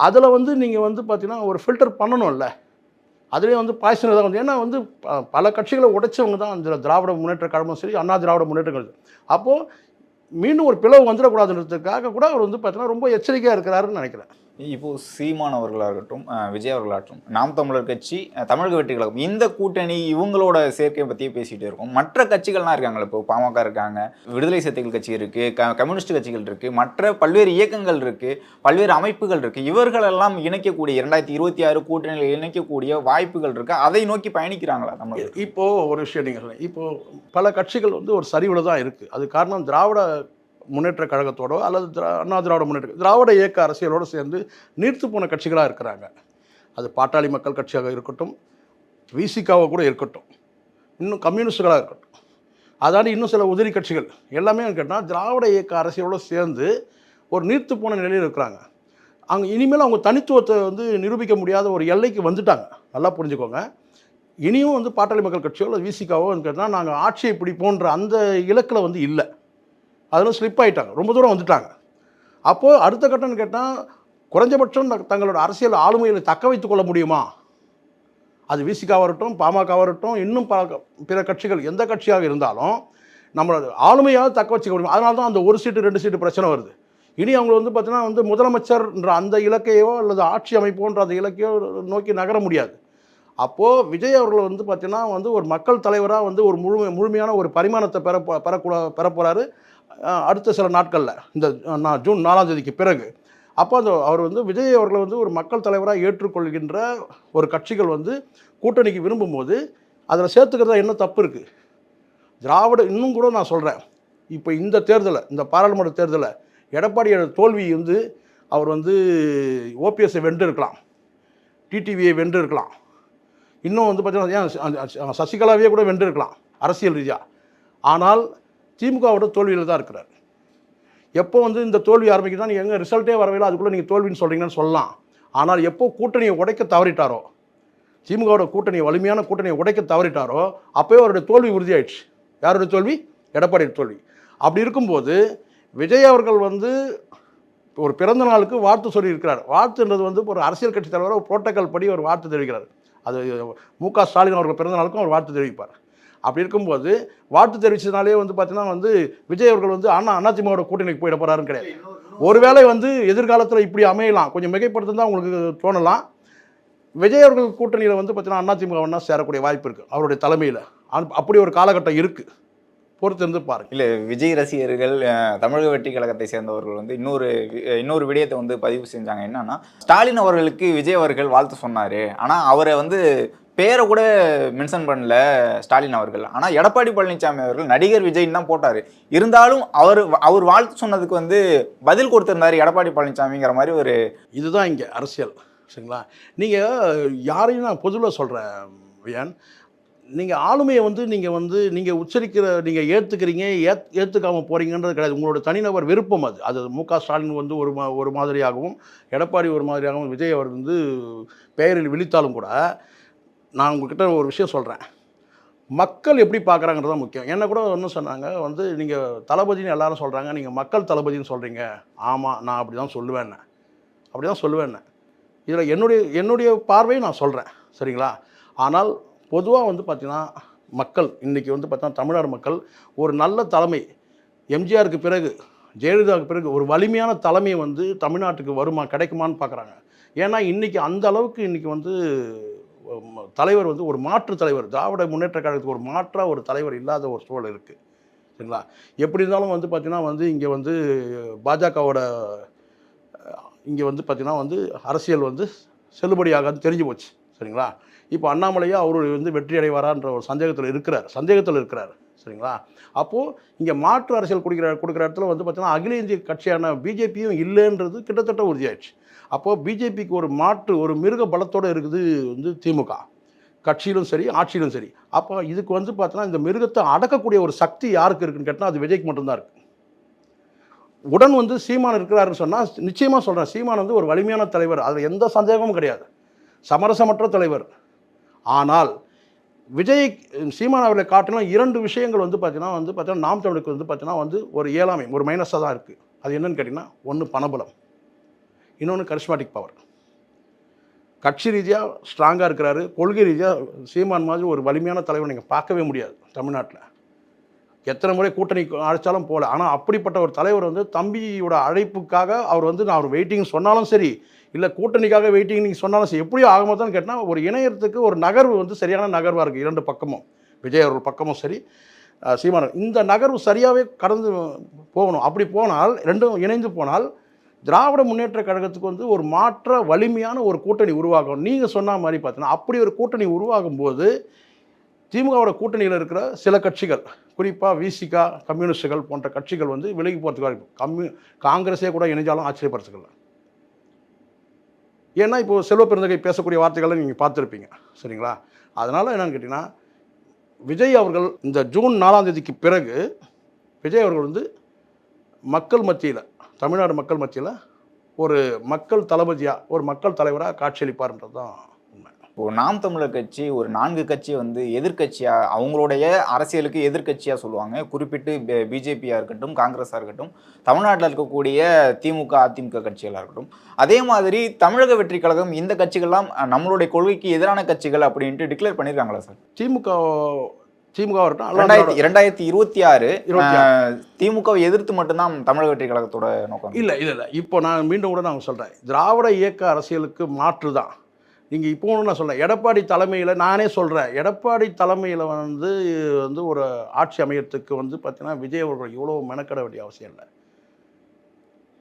அதில் வந்து நீங்கள் வந்து பார்த்திங்கன்னா ஒரு ஃபில்டர் பண்ணணும்ல. அதுலேயே வந்து பாய்ச்சல் தான் வந்து ஏன்னா வந்து ப- பல கட்சிகளை உடைச்சவங்க தான் இந்த திராவிட முன்னேற்ற கழகமும் சரி அண்ணா திராவிட முன்னேற்ற கழகம் அப்போது மீண்டும் ஒரு பிளவு வந்துடக்கூடாதுன்றதுக்காக கூட அவர் வந்து பார்த்தீங்கன்னா ரொம்ப எச்சரிக்கையாக இருக்கிறாருன்னு நினைக்கிறேன். இப்போது சீமான் அவர்களாகட்டும் விஜய் அவர்களாகட்டும் நாம் தமிழர் கட்சி தமிழக வெற்றி கழகம் இந்த கூட்டணி இவங்களோட சேர்க்கையை பற்றியே பேசிகிட்டே இருக்கும். மற்ற கட்சிகள்லாம் இருக்காங்களே இப்போ பாமக இருக்காங்க விடுதலை சிறுத்தைகள் கட்சி இருக்குது க கம்யூனிஸ்ட் கட்சிகள் இருக்குது மற்ற பல்வேறு இயக்கங்கள் இருக்குது பல்வேறு அமைப்புகள் இருக்குது இவர்களெல்லாம் இணைக்கக்கூடிய இரண்டாயிரத்தி இருபத்தி ஆறு கூட்டணியில் இணைக்கக்கூடிய வாய்ப்புகள் இருக்குது அதை நோக்கி பயணிக்கிறாங்களா நம்ம இப்போது ஒரு விஷயம் நீங்கள் இப்போது பல கட்சிகள் வந்து ஒரு சரிவில் தான் இருக்குது அது காரணம் திராவிட முன்னேற்ற கழகத்தோடோ அல்லது திரா அண்ணா திராவிட முன்னேற்ற திராவிட இயக்க அரசியலோடு சேர்ந்து நீர்த்து போன கட்சிகளாக இருக்கிறாங்க. அது பாட்டாளி மக்கள் கட்சியாக இருக்கட்டும் விசிகாவாக கூட இருக்கட்டும் இன்னும் கம்யூனிஸ்டுகளாக இருக்கட்டும். அதாண்டி இன்னும் சில உதிரி கட்சிகள். எல்லாமே கேட்டால் திராவிட இயக்க அரசியலோடு சேர்ந்து ஒரு நீர்த்து போன நிலையில் இருக்கிறாங்க. அங்கே இனிமேல் அவங்க தனித்துவத்தை வந்து நிரூபிக்க முடியாத ஒரு எல்லைக்கு வந்துட்டாங்க. நல்லா புரிஞ்சுக்கோங்க. இனியும் வந்து பாட்டாளி மக்கள் கட்சியோ அல்லது விசிகாவோ கேட்டால் நாங்கள் ஆட்சியை பிடிப்போன்ற அந்த இலக்கில் வந்து இல்லை. அதில் ஸ்லிப் ஆகிட்டாங்க ரொம்ப தூரம் வந்துட்டாங்க. அப்போது அடுத்த கட்டம்னு கேட்டால் குறைஞ்சபட்சம் தங்களோட அரசியல் ஆளுமைகளை தக்க வைத்துக் கொள்ள முடியுமா? அது விசிகாவாக இருக்கட்டும் பாமக இருக்கட்டும் இன்னும் பல பிற கட்சிகள் எந்த கட்சியாக இருந்தாலும் நம்மளோட ஆளுமையாக தக்க வச்சுக்க முடியும்? அதனால தான் அந்த ஒரு சீட்டு ரெண்டு சீட்டு பிரச்சனை வருது. இனி அவங்க வந்து பார்த்தீங்கன்னா வந்து முதலமைச்சர்ன்ற அந்த இலக்கையோ அல்லது ஆட்சி அமைப்போன்ற அந்த இலக்கையோ நோக்கி நகர முடியாது. அப்போது விஜய் அவர்கள் வந்து பார்த்தீங்கன்னா வந்து ஒரு மக்கள் தலைவராக வந்து ஒரு முழுமை முழுமையான ஒரு பரிமாணத்தை பெற பெறக்கூடா பெறக்கூட பெற போகிறாரு அடுத்த சில நாட்களில் இந்த நான் ஜூன் நாலாம் தேதிக்கு பிறகு அப்போ அந்த அவர் வந்து விஜய் அவர்களை வந்து ஒரு மக்கள் தலைவராக ஏற்றுக்கொள்கின்ற ஒரு கட்சிகள் வந்து கூட்டணிக்கு விரும்பும்போது அதில் சேர்த்துக்கிறதா என்ன தப்பு இருக்குது திராவிட இன்னும் கூட நான் சொல்கிறேன் இப்போ இந்த தேர்தலை இந்த பாராளுமன்ற தேர்தலை எடப்பாடியோட தோல்வி வந்து அவர் வந்து ஓபிஎஸ்ஸை வென்று இருக்கலாம் டிடிவியை வென்று இருக்கலாம் இன்னும் வந்து பார்த்தீங்கன்னா ஏன் சசிகலாவையே கூட வென்று இருக்கலாம் அரசியல் ரீதியாக ஆனால் திமுகவோட தோல்வியில் தான் இருக்கிறார். எப்போ வந்து இந்த தோல்வி ஆரம்பிக்குதா நீங்கள் எங்கே ரிசல்ட்டே வரவில்லை அதுக்குள்ளே நீங்கள் தோல்வின்னு சொல்கிறீங்கன்னு சொல்லலாம். ஆனால் எப்போ கூட்டணியை உடைக்க தவறிட்டாரோ திமுகவோட கூட்டணியை வலிமையான கூட்டணியை உடைக்க தவறிட்டாரோ அப்போயே அவருடைய தோல்வி உறுதியாயிடுச்சு. யாருடைய தோல்வி? எடப்பாடி தோல்வி. அப்படி இருக்கும்போது விஜய் அவர்கள் வந்து ஒரு பிறந்த நாளுக்கு வாழ்த்து சொல்லியிருக்கிறார். வாழ்த்துன்றது வந்து ஒரு அரசியல் கட்சி தலைவராக ஒரு புரோட்டோக்கால் படி ஒரு வாழ்த்து தெரிவிக்கிறார். அது மு க ஸ்டாலின் அவர்கள் பிறந்த நாளுக்கும் அவர் வாழ்த்து தெரிவிப்பார். அப்படி இருக்கும்போது வாழ்த்து தெரிவிச்சதுனாலே வந்து பார்த்தீங்கன்னா வந்து விஜய் அவர்கள் வந்து அண்ணா அதிமுகவோட கூட்டணிக்கு போயிட போகிறாருன்னு கிடையாது. ஒருவேளை வந்து எதிர்காலத்தில் இப்படி அமையலாம் கொஞ்சம் மிகைப்படுத்தி தான் உங்களுக்கு தோணலாம். விஜய் அவர்கள் கூட்டணியில் வந்து பார்த்தீங்கன்னா அதிமுக ஒன்றா சேரக்கூடிய வாய்ப்பு இருக்குது அவருடைய தலைமையில். அப்படி ஒரு காலகட்டம் இருக்குது பொறுத்து இருந்து பாருங்க இல்லை விஜய் ரசிகர்கள் தமிழக வெற்றி கழகத்தை சேர்ந்தவர்கள் வந்து இன்னொரு இன்னொரு விடயத்தை வந்து பதிவு செஞ்சாங்க. என்னன்னா ஸ்டாலின் அவர்களுக்கு விஜய் அவர்கள் வாழ்த்து சொன்னாரு. ஆனால் அவரை வந்து பேரை கூட மென்ஷன் பண்ணல ஸ்டாலின் அவர்கள். ஆனால் எடப்பாடி பழனிசாமி அவர்கள் நடிகர் விஜய்ன்னு தான் போட்டார். இருந்தாலும் அவர் அவர் வாழ்த்து சொன்னதுக்கு வந்து பதில் கொடுத்திருந்தாரு எடப்பாடி பழனிசாமிங்கிற மாதிரி ஒரு இதுதான் இங்கே அரசியல் சரிங்களா? நீங்கள் யாரையும் நான் பொதுவில் சொல்கிறேன் வியான். நீங்கள் ஆளுமையை வந்து நீங்கள் வந்து நீங்கள் உச்சரிக்கிற நீங்கள் ஏற்றுக்கிறீங்க ஏத் ஏற்றுக்காமல் போகிறீங்கன்றது கிடையாது. உங்களோட தனிநபர் விருப்பம் அது. அது மு க. ஸ்டாலின் வந்து ஒரு மா ஒரு மாதிரியாகவும் எடப்பாடி ஒரு மாதிரியாகவும் விஜய் அவர் வந்து பெயரில் விழித்தாலும் கூட நான் உங்ககிட்ட ஒரு விஷயம் சொல்கிறேன் மக்கள் எப்படி பார்க்குறாங்கிறது தான் முக்கியம். என்ன கூட ஒன்று சொன்னாங்க. வந்து நீங்கள் தளபதின்னு எல்லாரும் சொல்கிறாங்க நீங்கள் மக்கள் தளபதின்னு சொல்கிறீங்க ஆமாம் நான் அப்படி தான் சொல்லுவேன் அப்படி தான் சொல்லுவேன் இதில் என்னுடைய என்னுடைய பார்வையை நான் சொல்கிறேன் சரிங்களா? ஆனால் பொதுவாக வந்து பார்த்திங்கன்னா மக்கள் இன்றைக்கி வந்து பார்த்தீங்கன்னா தமிழ்நாடு மக்கள் ஒரு நல்ல தலைமை எம்ஜிஆருக்கு பிறகு ஜெயலலிதாவுக்கு பிறகு ஒரு வலிமையான தலைமை வந்து தமிழ்நாட்டுக்கு வருமா கிடைக்குமான்னு பார்க்குறாங்க. ஏன்னா இன்றைக்கி அந்த அளவுக்கு இன்றைக்கி வந்து தலைவர் வந்து ஒரு மாற்று தலைவர் திராவிட முன்னேற்ற கழகத்துக்கு ஒரு மாற்றாக ஒரு தலைவர் இல்லாத ஒரு சூழல் இருக்குது சரிங்களா? எப்படி இருந்தாலும் வந்து பார்த்திங்கன்னா வந்து இங்கே வந்து பாஜகவோட இங்கே வந்து பார்த்திங்கன்னா வந்து அரசியல் வந்து செல்லுபடியாகாது தெரிஞ்சு போச்சு. சரிங்களா? இப்போ அண்ணாமலையா அவர் வந்து வெற்றி அடைவாரான்ற ஒரு சந்தேகத்தில் இருக்கிறார். சந்தேகத்தில் இருக்கிறார். சரிங்களா? அப்போது இங்கே மாற்று அரசியல் கொடுக்கிற கொடுக்குற இடத்துல வந்து பார்த்திங்கன்னா அகில இந்திய கட்சியான பிஜேபியும் இல்லைன்றது கிட்டத்தட்ட உறுதியாயிடுச்சு. அப்போது பிஜேபிக்கு ஒரு மாற்று ஒரு மிருக பலத்தோடு இருக்குது வந்து திமுக. கட்சியிலும் சரி ஆட்சியிலும் சரி. அப்போ இதுக்கு வந்து பார்த்தோன்னா இந்த மிருகத்தை அடக்கக்கூடிய ஒரு சக்தி யாருக்கு இருக்குன்னு கேட்டால் அது விஜய்க்கு மட்டும்தான் இருக்குது உடன் வந்து சீமான் இருக்கிறாருன்னு சொன்னால் நிச்சயமாக சொல்கிறேன் சீமான் வந்து ஒரு வலிமையான தலைவர். அதில் எந்த சந்தேகமும் கிடையாது. சமரசமற்ற தலைவர். ஆனால் விஜய் சீமான் அவர்களை காட்டிலும் இரண்டு விஷயங்கள் வந்து பார்த்தீங்கன்னா வந்து பார்த்தீங்கன்னா நாம் தமிழுக்கு வந்து பார்த்தீங்கன்னா வந்து ஒரு இயலாமை ஒரு மைனஸாக தான் இருக்குது அது என்னன்னு கேட்டிங்கன்னா ஒன்று பணபலம் இன்னொன்று கரிஸ்மாட்டிக் பவர் கட்சி ரீதியாக ஸ்ட்ராங்காக இருக்கிறாரு. கொள்கை ரீதியாக சீமான் மாதிரி ஒரு வலிமையான தலைவர் நீங்கள் பார்க்கவே முடியாது தமிழ்நாட்டில். எத்தனை முறை கூட்டணி அழைச்சாலும் போகல. ஆனால் அப்படிப்பட்ட ஒரு தலைவர் வந்து தம்பியோட அழைப்புக்காக அவர் வந்து நான் அவர் வெயிட்டிங் சொன்னாலும் சரி இல்லை கூட்டணிக்காக வெயிட்டிங் நீங்கள் சொன்னாலும் சரி எப்படியோ ஆகும்போது கேட்டால் ஒரு இணையத்துக்கு ஒரு நகர்வு வந்து சரியான நகர்வாக இருக்குது இரண்டு பக்கமும். விஜய் அவர்கள் பக்கமும் சரி அஹ், இந்த நகர்வு சரியாகவே கடந்து போகணும். அப்படி போனால் ரெண்டும் இணைந்து போனால் திராவிட முன்னேற்ற கழகத்துக்கு வந்து ஒரு மாற்ற வலிமையான ஒரு கூட்டணி உருவாகும். நீங்கள் சொன்ன மாதிரி பார்த்தீங்கன்னா அப்படி ஒரு கூட்டணி உருவாகும் போது திமுகவோட கூட்டணியில் இருக்கிற சில கட்சிகள் குறிப்பாக விசிகா கம்யூனிஸ்டுகள் போன்ற கட்சிகள் வந்து விலகி போகிறதுக்கு கம்யூ காங்கிரஸே கூட இணைஞ்சாலும் ஆச்சரியப்படுறதுக்கல ஏன்னா இப்போது செல்வ பெருந்தகை பேசக்கூடிய வார்த்தைகளை நீங்கள் பார்த்துருப்பீங்க. சரிங்களா? அதனால் என்னென்னு கேட்டிங்கன்னா விஜய் அவர்கள் இந்த ஜூன் நாலாம் தேதிக்கு பிறகு விஜய் அவர்கள் வந்து மக்கள் மத்தியில் தமிழ்நாடு மக்கள் மத்தியில் ஒரு மக்கள் தளபதியாக ஒரு மக்கள் தலைவராக காட்சியளிப்பார்ன்றது தான் உண்மை இப்போ நாம் தமிழர் கட்சி ஒரு நான்கு கட்சி வந்து எதிர்க்கட்சியா அவங்களுடைய அரசியலுக்கு எதிர்க்கட்சியா சொல்லுவாங்க. குறிப்பிட்டு பிஜேபியா இருக்கட்டும் காங்கிரஸா இருக்கட்டும் தமிழ்நாட்டில் இருக்கக்கூடிய திமுக அதிமுக கட்சிகளா இருக்கட்டும். அதே மாதிரி தமிழக வெற்றி கழகம் இந்த கட்சிகள்லாம் நம்மளுடைய கொள்கைக்கு எதிரான கட்சிகள் அப்படின்ட்டு டிக்ளேர் பண்ணியிருக்காங்களா சார்? திமுக திமுக இருக்கட்டும் இரண்டாயிரத்தி இருபத்தி ஆறு திமுகவை எதிர்த்து மட்டும்தான் தமிழக வெற்றி கழகத்தோட நோக்கம். இல்லை இல்லை இல்லை. இப்போ நான் மீண்டும் கூட நான் சொல்கிறேன் திராவிட இயக்க அரசியலுக்கு மாற்று தான் நீங்கள் இப்போ ஒன்று நான் சொல்கிறேன் எடப்பாடி தலைமையில் நானே சொல்கிறேன் எடப்பாடி தலைமையில் வந்து வந்து ஒரு ஆட்சி அமையறதுக்கு வந்து பார்த்திங்கன்னா விஜய் அவர்கள் இவ்வளோ மெனக்கட வேண்டிய அவசியம் இல்லை.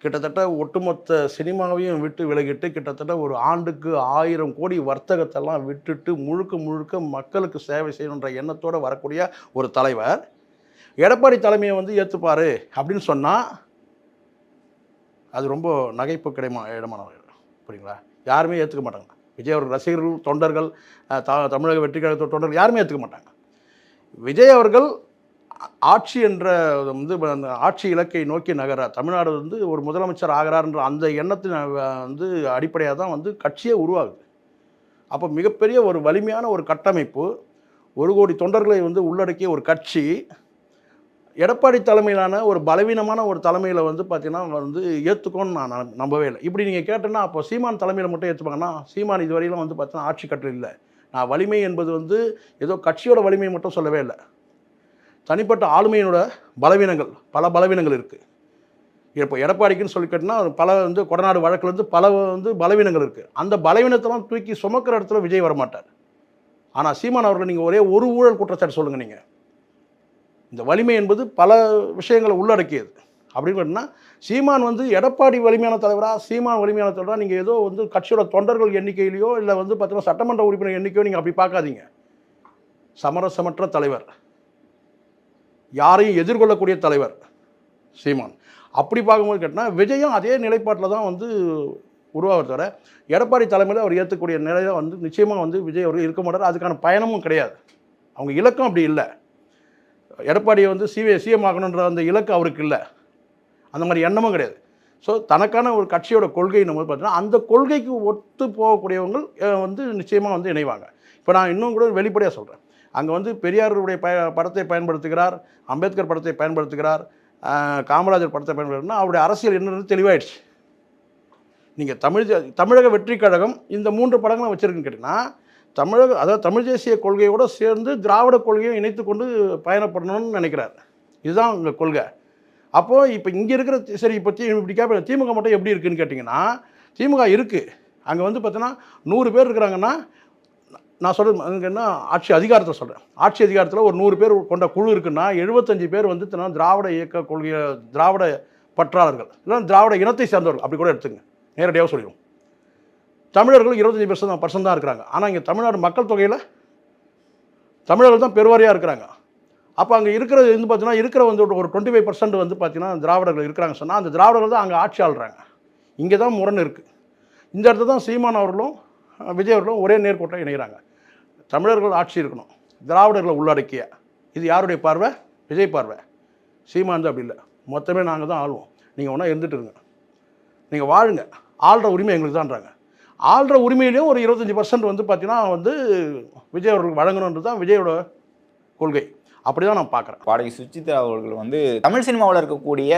கிட்டத்தட்ட ஒட்டுமொத்த சினிமாவையும் விட்டு விலகிட்டு கிட்டத்தட்ட ஒரு ஆண்டுக்கு ஆயிரம் கோடி வர்த்தகத்தெல்லாம் விட்டுட்டு முழுக்க முழுக்க மக்களுக்கு சேவை செய்யணுன்ற எண்ணத்தோடு வரக்கூடிய ஒரு தலைவர். எடப்பாடி தலைமையை வந்து ஏற்றுப்பார் அப்படின்னு சொன்னால் அது ரொம்ப நகைப்பு கிடைமா இடமான புரியுங்களா? யாருமே ஏற்றுக்க மாட்டாங்க. விஜய் அவர்கள் ரசிகர்கள் தொண்டர்கள் த- தமிழக வெற்றி கழக தொண்டர்கள் யாருமே ஏற்றுக்க மாட்டாங்க. விஜய் அவர்கள் ஆட்சி என்ற வந்து அந்த ஆட்சி இலக்கை நோக்கி நகர தமிழ்நாடு வந்து ஒரு முதலமைச்சர் ஆகிறார்ன்ற அந்த எண்ணத்தின் வந்து அடிப்படையாக தான் வந்து கட்சியே உருவாகுது. அப்போ மிகப்பெரிய ஒரு வலிமையான ஒரு கட்டமைப்பு ஒரு கோடி தொண்டர்களை வந்து உள்ளடக்கிய ஒரு கட்சி எடப்பாடி தலைமையிலான ஒரு பலவீனமான ஒரு தலைமையில் வந்து பார்த்தீங்கன்னா வந்து ஏற்றுக்கோன்னு நான் நம்ப- நம்பவே இல்லை. இப்படி நீங்கள் கேட்டேன்னா அப்போ சீமான் தலைமையில் மட்டும் ஏற்றுப்பாங்கன்னா சீமான் இதுவரையிலும் வந்து பார்த்தீங்கன்னா ஆட்சி கட்டில் இல்லை. நான் வலிமை என்பது வந்து ஏதோ கட்சியோட வலிமை மட்டும் சொல்லவே இல்லை. தனிப்பட்ட ஆளுமையினோட பலவீனங்கள் பல பலவீனங்கள் இருக்குது இப்போ எடப்பாடிக்குன்னு சொல்லி கேட்டினா பல வந்து கொடநாடு வழக்குலேருந்து பல வந்து பலவீனங்கள் இருக்குது அந்த பலவீனத்தெல்லாம் தூக்கி சுமக்கிற இடத்துல விஜய் வரமாட்டார். ஆனால் சீமான் அவர்கள் நீங்கள் ஒரே ஒரு ஊழல் குற்றச்சாட்டு சொல்லுங்கள் நீங்கள் இந்த வலிமை என்பது பல விஷயங்களை உள்ளடக்கியது. அப்படின்னு கேட்டிங்கன்னா சீமான் வந்து எடப்பாடி வலிமையான தலைவரா சீமான் வலிமையான தலைவரா நீங்கள் ஏதோ வந்து கட்சியோட தொண்டர்கள் எண்ணிக்கையிலையோ இல்லை வந்து பார்த்தீங்கன்னா சட்டமன்ற உறுப்பினர் எண்ணிக்கையோ நீங்கள் அப்படி பார்க்காதீங்க. சமரசமற்ற தலைவர். யாரையும் எதிர்கொள்ளக்கூடிய தலைவர் சீமான். அப்படி பார்க்கும்போது கேட்டினா விஜயும் அதே நிலைப்பாட்டில் தான் வந்து உருவாக தவிர எடப்பாடி தலைமையில் அவர் ஏற்றக்கூடிய நிலையில் வந்து நிச்சயமாக வந்து விஜய் அவர் இருக்க மாட்டார். அதுக்கான பயணமும் கிடையாது. அவங்க இலக்கம் அப்படி இல்லை. எடப்பாடியை வந்து சிவே சிஎம் ஆகணுன்ற அந்த இலக்கு அவருக்கு இல்லை. அந்த மாதிரி எண்ணமும் கிடையாது. ஸோ தனக்கான ஒரு கட்சியோட கொள்கை நம்ம பார்த்தீங்கன்னா அந்த கொள்கைக்கு ஒத்து போகக்கூடியவங்க வந்து நிச்சயமாக வந்து இணைவாங்க. இப்போ நான் இன்னும் கூட வெளிப்படையாக சொல்கிறேன் அங்கே வந்து பெரியாருடைய ப படத்தை பயன்படுத்துகிறார் அம்பேத்கர் படத்தை பயன்படுத்துகிறார் காமராஜர் படத்தை பயன்படுத்தினா அவருடைய அரசியல் என்னன்னு தெளிவாயிடுச்சு. நீங்கள் தமிழ் தமிழக வெற்றி கழகம் இந்த மூன்று படங்களும் வச்சுருக்குன்னு கேட்டிங்கன்னா தமிழக அதாவது தமிழ் தேசிய கொள்கையோடு சேர்ந்து திராவிட கொள்கையை இணைத்து கொண்டு பயணப்படணும்னு நினைக்கிறார். இதுதான் உங்கள் கொள்கை. அப்போது இப்போ இங்கே இருக்கிற சரி இப்போ தி இப்படி கேட்பேன் திமுக மட்டும் எப்படி இருக்குதுன்னு கேட்டிங்கன்னா திமுக இருக்குது அங்கே வந்து பார்த்தீங்கன்னா நூறு பேர் இருக்கிறாங்கன்னா நான் சொல்கிறது அங்கே என்ன ஆட்சி அதிகாரத்தை சொல்கிறேன் ஆட்சி அதிகாரத்தில் ஒரு நூறு பேர் கொண்ட குழு இருக்குன்னா எழுபத்தஞ்சு பேர் வந்து திராவிட இயக்க கொள்கையை திராவிட பற்றாளர்கள் இல்லை திராவிட இனத்தை சேர்ந்தவர்கள் அப்படி கூட எடுத்துங்க நேரடியாக சொல்லிடுவோம். தமிழர்கள் இருபத்தஞ்சி பர்சன்ட் பர்சன்ட் தான் இருக்கிறாங்க. ஆனால் இங்கே தமிழ்நாடு மக்கள் தொகையில் தமிழர்கள் தான் பெருவாரியாக இருக்கிறாங்க. அப்போ அங்கே இருக்கிறது வந்து பார்த்தீங்கன்னா இருக்கிற வந்து ஒரு டுவெண்ட்டி ஃபைவ் பர்சன்ட் வந்து பார்த்தீங்கன்னா திராவிடர்கள் இருக்கிறாங்க சொன்னால் அந்த திராவிடர்கள் தான் அங்கே ஆட்சி ஆள்றாங்க. இங்கே தான் முரண் இருக்குது இந்த இடத்துல தான் சீமான் அவர்களும் விஜய் அவர்களும் ஒரே நேர்கோட்டை இணைகிறாங்க. தமிழர்கள் ஆட்சி இருக்கணும். திராவிடர்களை உள்ளடக்கிய. இது யாருடைய பார்வை? விஜய் பார்வை. சீமான் அப்படி இல்லை. மொத்தமே நாங்கள் தான் ஆள்வோம். நீங்கள் ஒன்றா இருந்துட்டு இருங்க. நீங்கள் வாழுங்க. ஆள்ற உரிமை எங்களுக்கு தான்றாங்க ஆள்ற உரிமையிலையும் ஒரு இருபத்தஞ்சி பர்சன்ட் வந்து பார்த்தீங்கன்னா வந்து விஜய் அவர்களுக்கு வழங்கணுன்றது தான் விஜயோட கொள்கை. அப்படி தான் நான் பார்க்குறேன் பாடகி சுச்சித்ரா அவர்கள் வந்து தமிழ் சினிமாவில் இருக்கக்கூடிய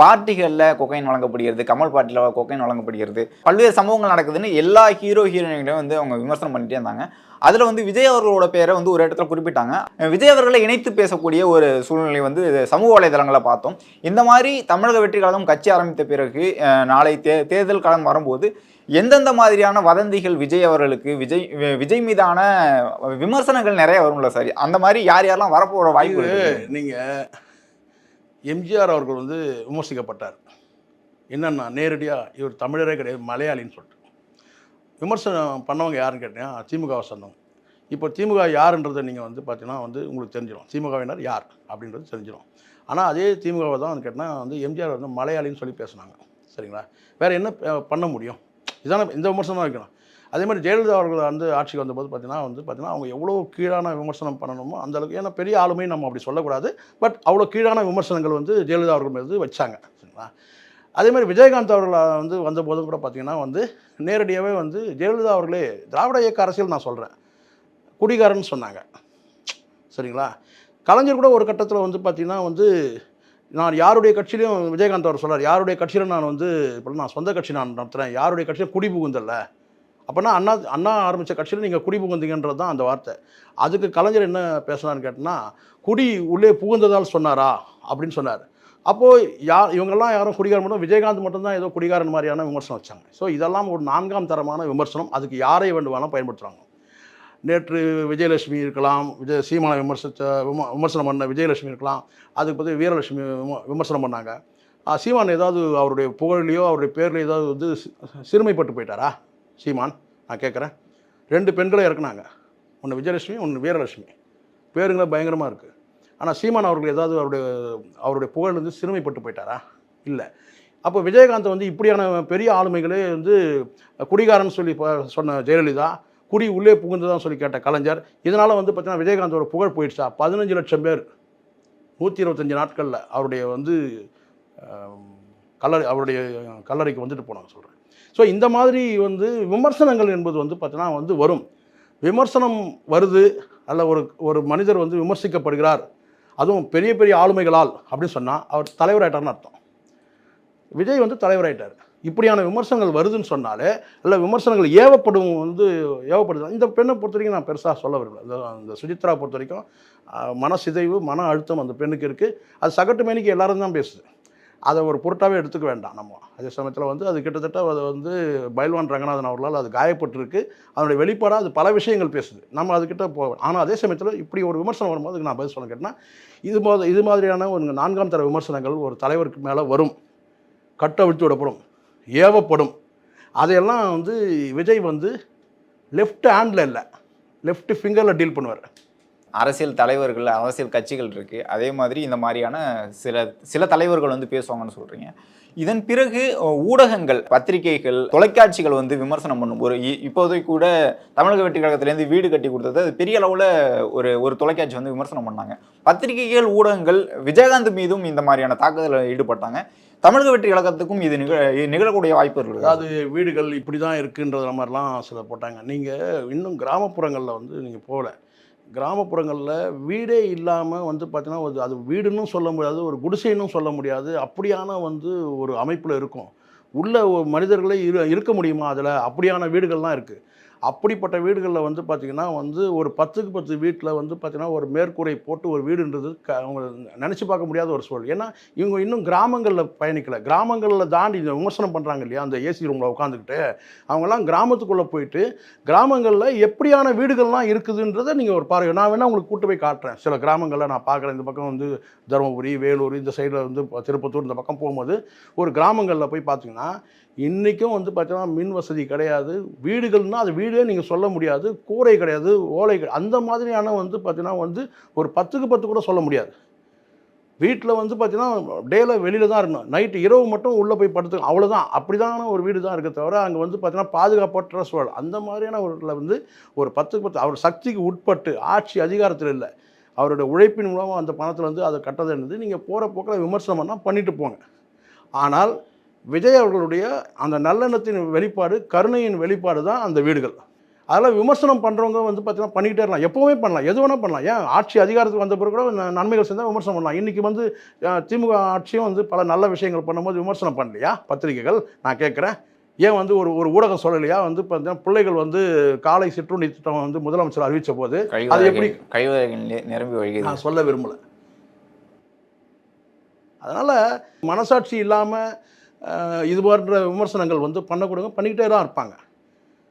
பார்ட்டிகளில் கொக்கைன் வழங்கப்படுகிறது கமல் பார்ட்டியில் கொக்கைன் வழங்கப்படுகிறது. பல்வேறு சம்பவங்கள் நடக்குதுன்னு எல்லா ஹீரோ ஹீரோயின்களையும் வந்து அவங்க விமர்சனம் பண்ணிட்டே இருந்தாங்க. அதில் வந்து விஜய் அவர்களோட பேரை வந்து ஒரு இடத்துல குறிப்பிட்டாங்க. விஜய் அவர்களை இணைத்து பேசக்கூடிய ஒரு சூழ்நிலை வந்து சமூக வலைதளங்களில் பார்த்தோம். இந்த மாதிரி தமிழக வெற்றி கழகம் கட்சி ஆரம்பித்த பிறகு நாளை தே தேர்தல் காலம் வரும்போது எந்தெந்த மாதிரியான வதந்திகள் விஜய் அவர்களுக்கு விஜய் விஜய் மீதான விமர்சனங்கள் நிறைய வரும்ல சார்? அந்த மாதிரி யார் யாரெல்லாம் வரப்போகிற வாய்ப்பு நீங்கள் எம்ஜிஆர் அவர்கள் வந்து விமர்சிக்கப்பட்டார். என்னன்னா நேரடியாக இவர் தமிழரே கிடையாது மலையாளின்னு சொல்லிட்டு விமர்சனம் பண்ணவங்க யாருன்னு கேட்டீங்கன்னா திமுகவை சொன்னவங்க இப்போ திமுக யாருன்றதை நீங்கள் வந்து பார்த்தீங்கன்னா வந்து உங்களுக்கு தெரிஞ்சிடும் திமுகவினர் யார் அப்படின்றது தெரிஞ்சிடும் ஆனால் அதே திமுகவை தான் வந்து கேட்டால் வந்து எம்ஜிஆர் வந்து மலையாளின்னு சொல்லி பேசுனாங்க. சரிங்களா? வேறு என்ன பண்ண முடியும்? இதான இந்த விமர்சனம் தான் வைக்கணும். அதே மாதிரி ஜெயலலிதா அவர்கள் வந்து ஆட்சிக்கு வந்தபோது பார்த்தீங்கன்னா வந்து பார்த்தீங்கன்னா அவங்க எவ்வளோ கீழான விமர்சனம் பண்ணணுமோ அந்த அளவுக்கு ஏன்னா பெரிய ஆளுமையும் நம்ம அப்படி சொல்லக்கூடாது. பட் அவ்வளோ கீழான விமர்சனங்கள் வந்து ஜெயலலிதா அவர்கள் மீது வச்சாங்க. சரிங்களா? அதே மாதிரி விஜயகாந்த் அவர்கள் வந்து வந்தபோதும் கூட பார்த்தீங்கன்னா வந்து நேரடியாகவே வந்து ஜெயலலிதா அவர்களே திராவிட இயக்க அரசியல் நான் சொல்கிறேன் குடிகாரன்னு சொன்னாங்க. சரிங்களா? கலைஞர் கூட ஒரு கட்டத்தில் வந்து பார்த்தீங்கன்னா வந்து நான் யாருடைய கட்சியிலையும் விஜயகாந்த் அவர் சொல்கிறார் யாருடைய கட்சியிலும் நான் வந்து இப்போ நான் சொந்த கட்சி நான் நடத்துகிறேன் யாருடைய கட்சியிலும் குடி புகுந்தல்ல அப்போனா அண்ணா அண்ணா ஆரம்பித்த கட்சியில் நீங்கள் குடி புகுந்தீங்கன்றது தான் அந்த வார்த்தை. அதுக்கு கலைஞர் என்ன பேசினான்னு கேட்டால் குடி உள்ளே புகுந்ததால் சொன்னாரா? அப்படின்னு சொன்னார். அப்போது யார் இவங்கெல்லாம் யாரும் குடிகாரன் மட்டும் விஜயகாந்த் மட்டும்தான் ஏதோ குடிகாரன் மாதிரியான விமர்சனம் வச்சாங்க. ஸோ இதெல்லாம் ஒரு நான்காம் தரமான விமர்சனம். அதுக்கு யாரை வேண்டுமானாலும் பயன்படுத்துகிறாங்க நேற்று விஜயலட்சுமி இருக்கலாம் விஜய சீமான விமர்சித்த விம விமர்சனம் பண்ண விஜயலட்சுமி இருக்கலாம். அதுக்கு பற்றி வீரலட்சுமி விமர்சனம் பண்ணாங்க. சீமான் ஏதாவது அவருடைய புகழ்லையோ அவருடைய பேர்லையோ ஏதாவது வந்து சிறுமைப்பட்டு போயிட்டாரா? சீமான் நான் கேட்குறேன். ரெண்டு பெண்களை இறக்குனாங்க. ஒன்று விஜயலட்சுமி ஒன்று வீரலட்சுமி. பேருங்களே பயங்கரமாக இருக்குது ஆனால் சீமான் அவர்கள் ஏதாவது அவருடைய அவருடைய புகழ் வந்து சிறுமைப்பட்டு போயிட்டாரா? இல்லை. அப்போ விஜயகாந்த் வந்து இப்படியான பெரிய ஆளுமைகளே வந்து குடிகாரன் சொல்லி சொன்ன ஜெயலலிதா குடி உள்ளே புகுந்ததான் சொல்லி கேட்ட கலைஞர். இதனால் வந்து பார்த்தீங்கன்னா விஜயகாந்தோட புகழ் போயிடுச்சா? பதினஞ்சு லட்சம் பேர் நூற்றி இருபத்தஞ்சி நாட்களில் அவருடைய வந்து கல்லறை அவருடைய கல்லறைக்கு வந்துட்டு போனாங்க சொல்கிறேன் ஸோ இந்த மாதிரி வந்து விமர்சனங்கள் என்பது வந்து பார்த்தீங்கன்னா வந்து வரும். விமர்சனம் வருது அல்ல ஒரு ஒரு மனிதர் வந்து விமர்சிக்கப்படுகிறார். அதுவும் பெரிய பெரிய ஆளுமைகளால் அப்படின்னு சொன்னால் அவர் தலைவராயிட்டார்னு அர்த்தம். விஜய் வந்து தலைவராயிட்டார். இப்படியான விமர்சனங்கள் வருதுன்னு சொன்னாலே இல்லை விமர்சனங்கள் ஏவப்படும் வந்து ஏவப்படுது. இந்த பெண்ணை பொறுத்த வரைக்கும் நான் பெருசாக சொல்ல விரும்பல. இந்த சுஜித்ரா பொறுத்த வரைக்கும் மன மனசிதைவு மன அழுத்தம் அந்த பெண்ணுக்கு இருக்குது அது சகட்டு மேனிக்கு எல்லாரும் தான் பேசுது. அதை ஒரு பொருட்டாகவே எடுத்துக்க வேண்டாம் நம்ம. அதே சமயத்தில் வந்து அது கிட்டத்தட்ட அது வந்து பைல்வான் ரங்கநாதன் அவர்களால் அது காயப்பட்டிருக்கு. அதனுடைய வெளிப்பாடாக அது பல விஷயங்கள் பேசுது. நம்ம அதுக்கிட்ட போ ஆனால் அதே சமயத்தில் இப்படி ஒரு விமர்சனம் வரும்போது நான் பதில் சொல்ல கேட்டேன்னா இது மாதிரி இது மாதிரியான ஒரு நான்காம் தர விமர்சனங்கள் ஒரு தலைவருக்கு மேலே வரும். கட்டவிழ்த்து விடப்படும். ஏவப்படும். அதையெல்லாம் வந்து விஜய் வந்து லெஃப்ட் ஹேண்டில் இல்லை. லெஃப்ட் ஃபிங்கரில் டீல் பண்ணுவார். அரசியல் தலைவர்கள் அரசியல் கட்சிகள் இருக்குது அதே மாதிரி இந்த மாதிரியான சில சில தலைவர்கள் வந்து பேசுவாங்கன்னு சொல்கிறீங்க இதன் பிறகு ஊடகங்கள் பத்திரிகைகள் தொலைக்காட்சிகள் வந்து விமர்சனம் பண்ணும். ஒரு இ- இப்போதைக்கு கூட தமிழக வெற்றி கழகத்திலேருந்து வீடு கட்டி கொடுத்தது அது பெரிய அளவில் ஒரு ஒரு தொலைக்காட்சி வந்து விமர்சனம் பண்ணாங்க. பத்திரிகைகள் ஊடகங்கள் விஜயகாந்த் மீதும் இந்த மாதிரியான தாக்குதலில் ஈடுபட்டாங்க. தமிழக வெற்றி கழகத்துக்கும் இது நிகழ நிகழக்கூடிய வாய்ப்புகள் இருக்கு? அதாவது வீடுகள் இப்படி தான் இருக்குன்றத மாதிரிலாம் சில போட்டாங்க. நீங்கள் இன்னும் கிராமப்புறங்களில் வந்து நீங்கள் போகல. கிராமப்புறங்களில் வீடே இல்லாமல் வந்து பார்த்தீங்கன்னா ஒரு அது வீடுன்னு சொல்ல முடியாது ஒரு குடிசைன்னு சொல்ல முடியாது. அப்படியான வந்து ஒரு அமைப்பில் இருக்கும். உள்ள மனிதர்களே இரு இருக்க முடியுமா அதில்? அப்படியான வீடுகள்லாம் இருக்குது அப்படிப்பட்ட வீடுகளில் வந்து பார்த்திங்கன்னா வந்து ஒரு பத்துக்கு பத்து வீட்டில் வந்து பார்த்திங்கன்னா ஒரு மேற்கூரை போட்டு ஒரு வீடுன்றது க அவங்க நினச்சி பார்க்க முடியாத ஒரு சூழல். ஏன்னா இவங்க இன்னும் கிராமங்களில் பயணிக்கலை. கிராமங்களில் தாண்டி இந்த விமர்சனம் பண்ணுறாங்க இல்லையா அந்த ஏசி ரூமில் உட்காந்துக்கிட்டு அவங்கெல்லாம் கிராமத்துக்குள்ளே போயிட்டு கிராமங்களில் எப்படியான வீடுகள்லாம் இருக்குதுன்றதை நீங்கள் ஒரு பாருங்கள் நான் வேணால் உங்களுக்கு கூட்டு போய் காட்டுறேன். சில கிராமங்களில் நான் பார்க்குறேன் இந்த பக்கம் வந்து தருமபுரி வேலூர் இந்த சைடில் வந்து திருப்பத்தூர் இந்த பக்கம் போகும்போது ஒரு கிராமங்களில் போய் பார்த்தீங்கன்னா இன்றைக்கும் வந்து பார்த்தீங்கன்னா மின் வசதி கிடையாது. வீடுகள்னால் அது வீடே நீங்கள் சொல்ல முடியாது. கூரை கிடையாது ஓலை அந்த மாதிரியான வந்து பார்த்தீங்கன்னா வந்து ஒரு பத்துக்கு பத்து கூட சொல்ல முடியாது. வீட்டில் வந்து பார்த்தீங்கன்னா டேல வெளியில் தான் இருக்கணும். நைட்டு இரவு மட்டும் உள்ளே போய் படுத்து அவ்வளோதான் அப்படிதான ஒரு வீடு தான் இருக்க தவிர அங்கே வந்து பார்த்தீங்கன்னா பாதுகாப்பற்ற சூழல். அந்த மாதிரியான ஒரு வந்து ஒரு பத்துக்கு பத்து அவர் சக்திக்கு உட்பட்டு ஆட்சி அதிகாரத்தில் இல்லை. அவருடைய உழைப்பின் மூலமாக அந்த பணத்தில் வந்து அதை கட்டதுன்றது நீங்கள் போகிற போக்கில் விமர்சனம் பண்ணால் பண்ணிட்டு போங்க. ஆனால் விஜய் அவர்களுடைய அந்த நல்லெண்ணத்தின் வெளிப்பாடு கருணையின் வெளிப்பாடு தான் அந்த வீடுகள். அதெல்லாம் விமர்சனம் பண்ணுறவங்க வந்து பார்த்தீங்கன்னா பண்ணிக்கிட்டே இருக்கலாம். எப்போவுமே பண்ணலாம். எது வேணால் பண்ணலாம். ஏன்? ஆட்சி அதிகாரத்துக்கு வந்த பிறகு கூட நன்மைகள் செஞ்சால் விமர்சனம் பண்ணலாம். இன்றைக்கி வந்து திமுக ஆட்சியும் வந்து பல நல்ல விஷயங்கள் பண்ணும்போது விமர்சனம் பண்ணலையா? பத்திரிகைகள் நான் கேட்குறேன். ஏன் வந்து ஒரு ஒரு ஊடகம் சொல்லலையா? வந்து பார்த்தீங்கன்னா பிள்ளைகள் வந்து காலை சிற்றுண்டி திட்டம் வந்து முதலமைச்சர் அறிவித்த போது அது எப்படி நி- நிரம்பி வழிகிறது. நான் சொல்ல விரும்பலை. அதனால் மனசாட்சி இல்லாமல் இது போன்ற விமர்சனங்கள் வந்து பண்ணக்கூடாது பண்ணிக்கிட்டே தான் இருப்பாங்க.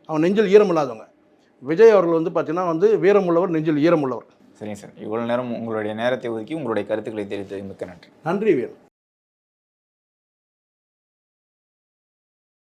அவன் நெஞ்சில் ஈரம் இல்லாதவங்க. விஜய் அவர்கள் வந்து பார்த்தீங்கன்னா வந்து வீரமுள்ளவர் நெஞ்சில் ஈரமுள்ளவர். சரிங்க சார். இவ்வளவு நேரம் உங்களுடைய நேரத்தை ஒதுக்கி உங்களுடைய கருத்துக்களை தெரிவித்தது மிக்க நன்றி. நன்றி வீரன்.